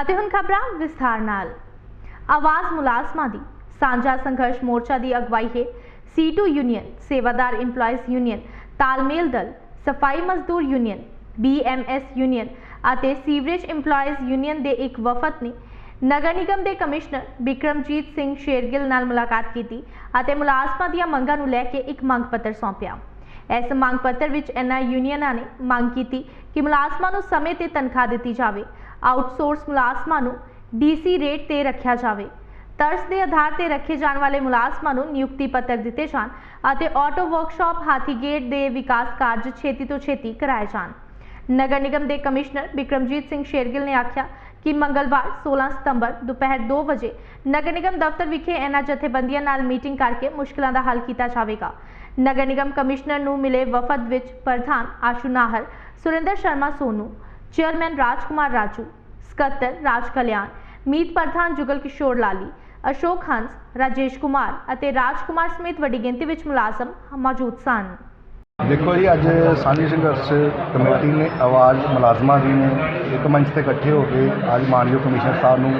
ਅਤੇ ਹੁਣ ਖਬਰਾਂ ਵਿਸਥਾਰ ਨਾਲ। ਆਵਾਜ਼ ਮੁਲਾਜ਼ਮਾਂ ਦੀ। ਸਾਂਝਾ ਸੰਘਰਸ਼ ਮੋਰਚਾ ਦੀ ਅਗਵਾਈ ਹੇਠ C2 ਯੂਨੀਅਨ ਸੇਵਾਦਾਰ EMPLOYEES ਯੂਨੀਅਨ ਤਾਲਮੇਲ ਦਲ, ਸਫ਼ਾਈ ਮਜ਼ਦੂਰ ਯੂਨੀਅਨ BMS ਯੂਨੀਅਨ ਅਤੇ ਸੀਵਰੇਜ EMPLOYEES ਯੂਨੀਅਨ ਦੇ ਇੱਕ ਵਫਦ ਨੇ ਨਗਰ ਨਿਗਮ ਦੇ ਕਮਿਸ਼ਨਰ ਬਿਕਰਮਜੀਤ ਸਿੰਘ ਸ਼ੇਰਗਿੱਲ ਨਾਲ ਮੁਲਾਕਾਤ ਕੀਤੀ ਅਤੇ ਮੁਲਾਜ਼ਮਾਂ ਦੀਆਂ ਮੰਗਾਂ ਨੂੰ ਲੈ ਕੇ ਇੱਕ ਮੰਗ ਪੱਤਰ ਸੌਂਪਿਆ। ਇਸ ਮੰਗ ਪੱਤਰ ਵਿੱਚ ਇਹਨਾਂ ਯੂਨੀਅਨਾਂ ਨੇ ਮੰਗ ਕੀਤੀ ਕਿ ਮੁਲਾਜ਼ਮਾਂ ਨੂੰ ਸਮੇਂ ਤੇ ਤਨਖਾਹ ਦਿੱਤੀ ਜਾਵੇ ਆਊਟਸੋਰਸ ਮੁਲਾਜ਼ਮਾਂ ਨੂੰ ਡੀਸੀ ਰੇਟ ਤੇ ਰੱਖਿਆ ਜਾਵੇ। ਤਰਸ ਦੇ ਆਧਾਰ ਤੇ ਰੱਖੇ ਜਾਣ ਵਾਲੇ ਮੁਲਾਜ਼ਮਾਂ ਨੂੰ ਨਿਯੁਕਤੀ ਪੱਤਰ ਦਿੱਤੇ ਜਾਣ ਅਤੇ ਆਟੋ ਵਰਕਸ਼ਾਪ ਹਾਥੀਗੇਟ ਦੇ ਵਿਕਾਸ ਕਾਰਜ ਛੇਤੀ ਤੋਂ ਛੇਤੀ ਕਰਾਏ ਜਾਣ। ਨਗਰ ਨਿਗਮ ਦੇ ਕਮਿਸ਼ਨਰ ਬਿਕਰਮਜੀਤ ਸਿੰਘ ਸ਼ੇਰਗਿਲ ਨੇ ਆਖਿਆ ਕਿ ਮੰਗਲਵਾਰ 16 ਸਤੰਬਰ ਦੁਪਹਿਰ 2 ਵਜੇ ਨਗਰ ਨਿਗਮ ਦਫ਼ਤਰ ਵਿਖੇ ਇਹਨਾਂ ਜਥੇਬੰਦੀਆਂ ਨਾਲ ਮੀਟਿੰਗ ਕਰਕੇ ਮੁਸ਼ਕਲਾਂ ਦਾ ਹੱਲ ਕੀਤਾ ਜਾਵੇਗਾ। ਨਗਰ ਨਿਗਮ ਕਮਿਸ਼ਨਰ ਨੂੰ ਮਿਲੇ ਵਫਦ ਵਿੱਚ ਪ੍ਰਧਾਨ ਆਸ਼ੂ ਨਾਹਰ, ਸੁਰਿੰਦਰ ਸ਼ਰਮਾ ਸੋਨੂ, ਚੇਅਰਮੈਨ ਰਾਜਕੁਮਾਰ ਰਾਜੂ ਸਕੱਤਰ ਰਾਜ ਕਲਿਆਣ, ਮੀਤ ਪ੍ਰਧਾਨ ਜੁਗਲ ਕਿਸ਼ੋਰ ਲਾਲੀ, ਅਸ਼ੋਕ ਹੰਸ, ਰਾਜੇਸ਼ ਕੁਮਾਰ ਅਤੇ ਰਾਜ ਕੁਮਾਰ ਸਮੇਤ ਵੱਡੀ ਗਿਣਤੀ ਵਿੱਚ ਮੁਲਾਜ਼ਮ ਮੌਜੂਦ ਸਨ। ਦੇਖੋ ਜੀ, ਅੱਜ ਸਾਂਝੀ ਸੰਘਰਸ਼ ਕਮੇਟੀ ਨੇ ਆਵਾਜ਼ ਮੁਲਾਜ਼ਮਾਂ ਦੀ ਨੇ, ਇੱਕ ਮੰਚ ਤੇ ਇਕੱਠੇ ਹੋ ਕੇ ਅੱਜ ਮਾਨਯੋਗ ਕਮਿਸ਼ਨਰ ਸਾਹਿਬ ਨੂੰ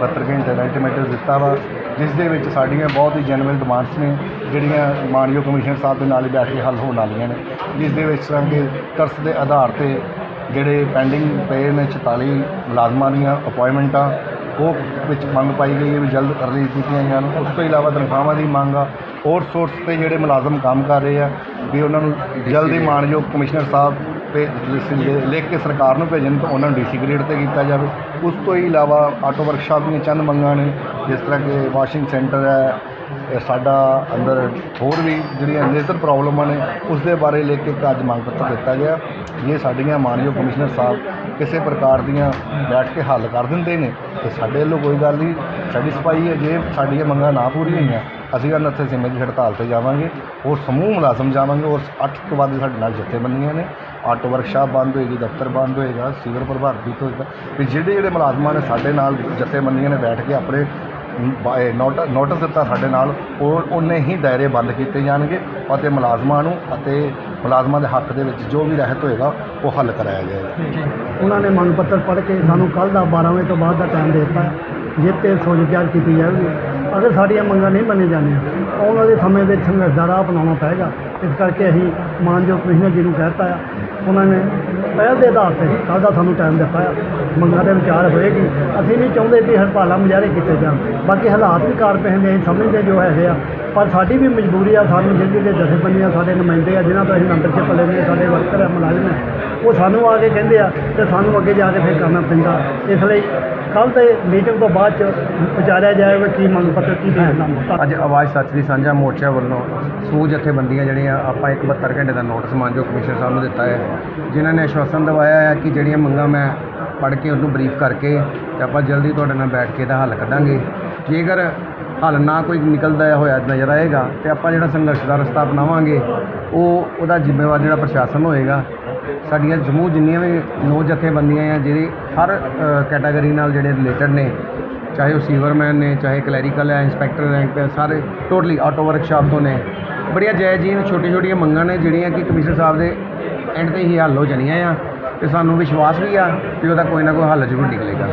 ਪੱਤਰ ਘੰਟੇ ਦਾ ਇੰਟੀਮੇਟਰ ਦਿੱਤਾ ਵਾ, ਜਿਸ ਦੇ ਵਿੱਚ ਸਾਡੀਆਂ ਬਹੁਤ ਹੀ ਜੈਨੂਅਲ ਡਿਮਾਂਡਸ ਨੇ, ਜਿਹੜੀਆਂ ਮਾਨਯੋਗ ਕਮਿਸ਼ਨਰ ਸਾਹਿਬ ਦੇ ਨਾਲ ਹੀ ਬੈਠ ਕੇ ਹੱਲ ਹੋਣ ਵਾਲੀਆਂ ਨੇ। ਜਿਸ ਦੇ ਵਿੱਚ ਸੰਗੇ ਤਰਸ ਦੇ ਆਧਾਰ ਤੇ ਜਿਹੜੇ ਪੈਂਡਿੰਗ ਪਏ ਨੇ 44 ਮੁਲਾਜ਼ਮਾਂ ਦੀਆਂ ਅਪਾਇੰਟਮੈਂਟਾਂ ਉਹ ਵਿੱਚ ਮੰਗ ਪਾਈ ਗਈ ਹੈ ਵੀ ਜਲਦ ਰਿਲੀਜ਼ ਕੀਤੀਆਂ ਜਾਣ ਉਸ ਤੋਂ ਇਲਾਵਾ ਤਨਖਾਹਾਂ ਦੀ ਮੰਗ ਆ, ਹੋਰ ਸੋਰਸ ਤੇ ਜਿਹੜੇ ਮੁਲਾਜ਼ਮ ਕੰਮ ਕਰ ਰਹੇ ਆ, ਵੀ ਉਹਨਾਂ ਨੂੰ ਜਲਦੀ ਮਾਨਯੋਗ ਕਮਿਸ਼ਨਰ ਸਾਹਿਬ ਤੇ ਲਿਖ- ਕੇ ਸਰਕਾਰ ਨੂੰ ਭੇਜਣ ਤਾਂ ਉਹਨਾਂ ਨੂੰ ਡੀਸੀ ਗ੍ਰੇਡ ਤੇ ਕੀਤਾ ਜਾਵੇ। ਉਸ ਤੋਂ ਹੀ ਇਲਾਵਾ ਆਟੋ ਵਰਕਸ਼ਾਪ ਦੀਆਂ ਚੰਦ ਮੰਗਾਂ ਨੇ, ਜਿਸ ਤਰ੍ਹਾਂ ਕਿ ਵਾਸ਼ਿੰਗ ਸੈਂਟਰ ਹੈ ਸਾਡਾ ਅੰਦਰ ਹੋਰ ਵੀ ਜਿਹੜੀਆਂ ਨੇਤਰ ਪ੍ਰੋਬਲਮਾਂ ਨੇ ਉਸ ਦੇ ਬਾਰੇ ਲੈ ਕੇ ਇੱਕ ਅੱਜ ਮੰਗ ਪੱਤਰ ਦਿੱਤਾ ਗਿਆ। ਜੇ ਸਾਡੀਆਂ ਮਾਨਯੋਗ ਕਮਿਸ਼ਨਰ ਸਾਹਿਬ ਕਿਸੇ ਪ੍ਰਕਾਰ ਦੀਆਂ ਬੈਠ ਕੇ ਹੱਲ ਕਰ ਦਿੰਦੇ ਨੇ, ਤੇ ਸਾਡੇ ਵੱਲੋਂ ਕੋਈ ਗੱਲ ਨਹੀਂ। ਸਾਡੀ ਹੈ, ਜੇ ਸਾਡੀਆਂ ਮੰਗਾਂ ਨਾ ਪੂਰੀਆਂ ਹੋਈਆਂ, ਅਸੀਂ ਉਹਨਾਂ ਉੱਥੇ ਸਿਮੇ ਦੀ ਹੜਤਾਲ ਤੇ ਜਾਵਾਂਗੇ, ਹੋਰ ਸਮੂਹ ਮੁਲਾਜ਼ਮ ਜਾਵਾਂਗੇ ਔਰ 8 ਤੋਂ ਵੱਧ ਸਾਡੇ ਨਾਲ ਜਥੇਬੰਦੀਆਂ ਨੇ। ਆਟੋ ਵਰਕਸ਼ਾਪ ਬੰਦ ਹੋਏਗੀ, ਦਫ਼ਤਰ ਬੰਦ ਹੋਏਗਾ, ਸੀਵਰ ਪ੍ਰਭਾਵਿਤ ਹੋਏਗਾ। ਵੀ ਜਿਹੜੇ ਜਿਹੜੇ ਮੁਲਾਜ਼ਮਾਂ ਨੇ ਸਾਡੇ ਨਾਲ ਜਥੇਬੰਦੀਆਂ ਨੇ ਬੈਠ ਕੇ ਆਪਣੇ ਨੋਟਿਸ ਦਿੱਤਾ ਸਾਡੇ ਨਾਲ। ਉਹ ਉਹਨੇ ਹੀ ਦਾਇਰੇ ਬੰਦ ਕੀਤੇ ਜਾਣਗੇ ਅਤੇ ਮੁਲਾਜ਼ਮਾਂ ਨੂੰ ਅਤੇ ਮੁਲਾਜ਼ਮਾਂ ਦੇ ਹੱਕ ਦੇ ਵਿੱਚ ਜੋ ਵੀ ਰਹਿਤ ਹੋਏਗਾ, ਉਹ ਹੱਲ ਕਰਾਇਆ ਜਾਏਗਾ। ਉਹਨਾਂ ਨੇ ਮੰਗ ਪੱਤਰ ਪੜ੍ਹ ਕੇ ਸਾਨੂੰ ਕੱਲ੍ਹ ਦਾ 12 ਵਜੇ ਤੋਂ ਬਾਅਦ ਦਾ ਟਾਈਮ ਦੇ ਦਿੱਤਾ। ਜੇ 'ਤੇ ਸੋਚ ਵਿਚਾਰ ਕੀਤੀ ਜਾਵੇਗੀ। ਅਗਰ ਸਾਡੀਆਂ ਮੰਗਾਂ ਨਹੀਂ ਮੰਨੀਆਂ ਜਾਂਦੀਆਂ, ਆਉਣ ਵਾਲੇ ਸਮੇਂ ਵਿੱਚ ਸੰਘਰਸ਼ ਦਾ ਰਾਹ ਅਪਣਾਉਣਾ ਪਏਗਾ। ਇਸ ਕਰਕੇ ਅਸੀਂ ਮਾਨਯੋਗ ਕਮਿਸ਼ਨਰ ਜੀ ਨੂੰ ਕਹਿਤਾ ਆ। ਉਹਨਾਂ ਨੇ ਪਹਿਲ ਦੇ ਆਧਾਰ ਤੇ ਕੱਲ੍ਹ ਦਾ ਸਾਨੂੰ ਟਾਈਮ ਦਿੱਤਾ ਆ। ਮੰਗਾਂ ਦੇ ਵਿਚਾਰ ਹੋਏਗੀ। ਅਸੀਂ ਨਹੀਂ ਚਾਹੁੰਦੇ ਵੀ ਹੜਤਾਲਾਂ ਮੁਜ਼ਾਹਰੇ ਕੀਤੇ ਜਾਣ। ਬਾਕੀ ਹਾਲਾਤ ਵੀ ਕਾਰ ਪੈਂਦੇ ਅਸੀਂ ਸਮਝਦੇ ਜੋ ਹੈਗੇ ਆ। ਪਰ ਸਾਡੀ ਵੀ ਮਜਬੂਰੀ ਆ, ਸਾਨੂੰ ਜਿਹੜੀ ਜਿਹੜੇ ਜਥੇਬੰਦੀਆਂ ਸਾਡੇ ਨੁਮਾਇੰਦੇ ਆ, ਜਿਨ੍ਹਾਂ ਤੋਂ ਅਸੀਂ ਮੈਂਬਰਸ਼ਿਪ ਲੈਂਦੇ ਸਾਡੇ ਵਰਕਰ ਆ, ਮੁਲਾਜ਼ਮ ਆ, ਉਹ ਸਾਨੂੰ ਆ ਕੇ ਕਹਿੰਦੇ ਆ ਤੇ ਸਾਨੂੰ ਅੱਗੇ ਜਾ ਕੇ ਫਿਰ ਕਰਨਾ ਪੈਂਦਾ। ਇਸ ਲਈ ਕੱਲ੍ਹ ਤੇ ਮੀਟਿੰਗ ਤੋਂ ਬਾਅਦ ਚ ਵਿਚਾਰਿਆ ਜਾਏਗਾ ਕੀ ਮੰਗ ਪੱਤਰ, ਕੀ ਫੈਸਲਾ ਅੱਜ ਆਵਾਜ਼ ਸੱਚ ਦੀ ਸਾਂਝਾ ਮੋਰਚਾ ਵੱਲੋਂ ਸਮੂਹ ਜਥੇਬੰਦੀਆਂ ਜਿਹੜੀਆਂ ਆਪਾਂ ਇੱਕ 72 ਘੰਟੇ ਦਾ ਨੋਟਿਸ ਮਾਨਯੋਗ ਕਮਿਸ਼ਨਰ ਸਾਹਿਬ ਨੂੰ ਦਿੱਤਾ ਹੈ, ਜਿਨ੍ਹਾਂ ਨੇ ਆਸ਼ਵਾਸਨ ਦਿਵਾਇਆ ਹੈ ਕਿ ਜਿਹੜੀਆਂ ਮੰਗਾਂ ਮੈਂ ਪੜ੍ਹ ਕੇ ਉਹਨੂੰ ਬਰੀਫ ਕਰਕੇ ਤੇ ਆਪਾਂ ਜਲਦੀ ਤੁਹਾਡੇ ਨਾਲ ਬੈਠ ਕੇ ਇਹਦਾ ਹੱਲ ਕੱਢਾਂਗੇ। ਜੇਕਰ ਹੱਲ ਨਾ ਕੋਈ ਨਿਕਲਦਾ ਹੋਇਆ ਨਜ਼ਰ ਆਏਗਾ ਅਤੇ ਆਪਾਂ ਜਿਹੜਾ ਸੰਘਰਸ਼ ਦਾ ਰਸਤਾ ਅਪਣਾਵਾਂਗੇ, ਉਹ ਉਹਦਾ ਜ਼ਿੰਮੇਵਾਰ ਜਿਹੜਾ ਪ੍ਰਸ਼ਾਸਨ ਹੋਏਗਾ। ਸਾਡੀਆਂ ਸਮੂਹ ਜਿੰਨੀਆਂ ਵੀ ਨੌ ਜਥੇਬੰਦੀਆਂ ਆ, ਜਿਹੜੇ ਹਰ ਕੈਟਾਗਰੀ ਨਾਲ ਜਿਹੜੇ ਰਿਲੇਟਡ ਨੇ, ਚਾਹੇ ਉਹ ਸੀਵਰਮੈਨ ਨੇ, ਚਾਹੇ ਕਲੈਰੀਕਲ ਹੈ ਇੰਸਪੈਕਟਰ ਰੈਂਕ ਹੈ ਸਾਰੇ ਟੋਟਲੀ ਆਟੋ ਵਰਕਸ਼ਾਪ ਤੋਂ ਨੇ। ਬੜੀਆਂ ਜਾਇਜ਼ ਜੀ ਛੋਟੀ ਛੋਟੀਆਂ ਮੰਗਾਂ ਨੇ, ਜਿਹੜੀਆਂ ਕਿ ਕਮਿਸ਼ਨਰ ਸਾਹਿਬ ਦੇ ਐਂਡ ਤੇ ਹੀ ਹੱਲ ਹੋ ਜਾਣੀਆਂ ਆ ਤੇ ਸਾਨੂੰ ਵਿਸ਼ਵਾਸ ਵੀ ਆ ਕਿ ਉਹਦਾ ਕੋਈ ਨਾ ਕੋਈ ਹੱਲ ਜ਼ਰੂਰ ਨਿਕਲੇਗਾ।